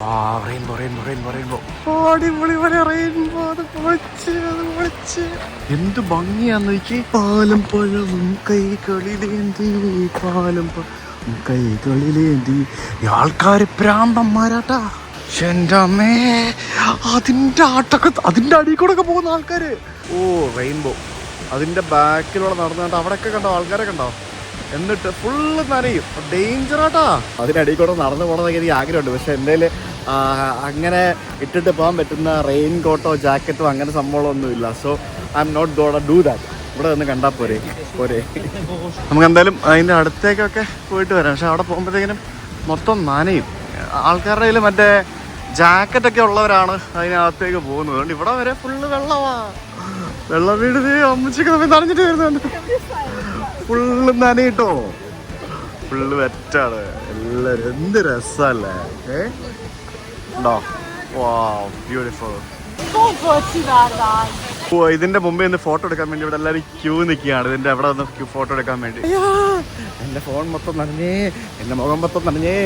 ആ rainbow rainbow rainbow rainbow അടിപൊളി പോലെ റെയിൻബോ അത് പൊളിച്ച് അത് പൊളിച്ച്. എന്ത് ഭംഗിയാന്ന് പാലം പഴവും കൈകളിലേന്തി പാലം പഴവും കൈകളിലേന്തി. കളിലേന്തി ആൾക്കാര് പ്രാന്തന്മാരാട്ടാ എന്റെ അമ്മേ അതിന്റെ ആട്ടൊക്കെ അതിന്റെ അടി കൂടെ ഒക്കെ പോകുന്ന ആൾക്കാര്. ഓ റെയിൻബോ അതിന്റെ ബാക്കിലൂടെ നടന്നിട്ട് അവിടെയൊക്കെ കണ്ടോ? ആൾക്കാരെ കണ്ടോ? എന്നിട്ട് ഫുള്ള് നനയും. ഡേഞ്ചർ ആട്ടാ. അതിനടിയിൽ കൂടെ നടന്നു പോകണമെന്നൊക്കെ എനിക്ക് ആഗ്രഹമുണ്ട്. പക്ഷെ എന്റെ അങ്ങനെ ഇട്ടിട്ട് പോകാൻ പറ്റുന്ന റെയിൻ കോട്ടോ ജാക്കറ്റോ അങ്ങനെ സംഭവങ്ങളൊന്നും ഇല്ല. So I am not god do that ഇവിടെ നിന്ന് കണ്ടാൽ പോരെ. പോരെ. നമുക്ക് എന്തായാലും അതിന്റെ അടുത്തേക്കൊക്കെ പോയിട്ട് വരാം. പക്ഷെ അവിടെ പോകുമ്പോഴത്തേക്കിനും മൊത്തം നനയും. ആൾക്കാരുടെ കയ്യിൽ മറ്റേ ജാക്കറ്റൊക്കെ ഉള്ളവരാണ് അതിനകത്തേക്ക് പോകുന്നത്. അതുകൊണ്ട് ഇവിടെ വരെ ഫുള്ള് വെള്ളമാ. വെള്ളം വീട് അമ്മച്ചൊക്കെ നമ്മൾ നനഞ്ഞിട്ട് വരുന്നുണ്ട് ഫുള്ള് നനയിട്ടോ ഫുള്ള് വെറ്റാണ്. എല്ലാരും എന്ത് രസല്ലേ? ഏ? ഉണ്ടോ വാ ബ്യൂട്ടിഫുൾ ഓ ഇതിന്റെ മുമ്പേ ഒന്ന് ഫോട്ടോ എടുക്കാൻ വേണ്ടി ഇവിടെ എല്ലാരും ക്യൂ നിൽക്കുകയാണ്. ഇതിന്റെ അവിടെ ക്യൂ ഫോട്ടോ എടുക്കാൻ വേണ്ടി. എന്റെ ഫോൺ മൊത്തം നനഞ്ഞേ എന്റെ മുഖം മൊത്തം നനഞ്ഞേ.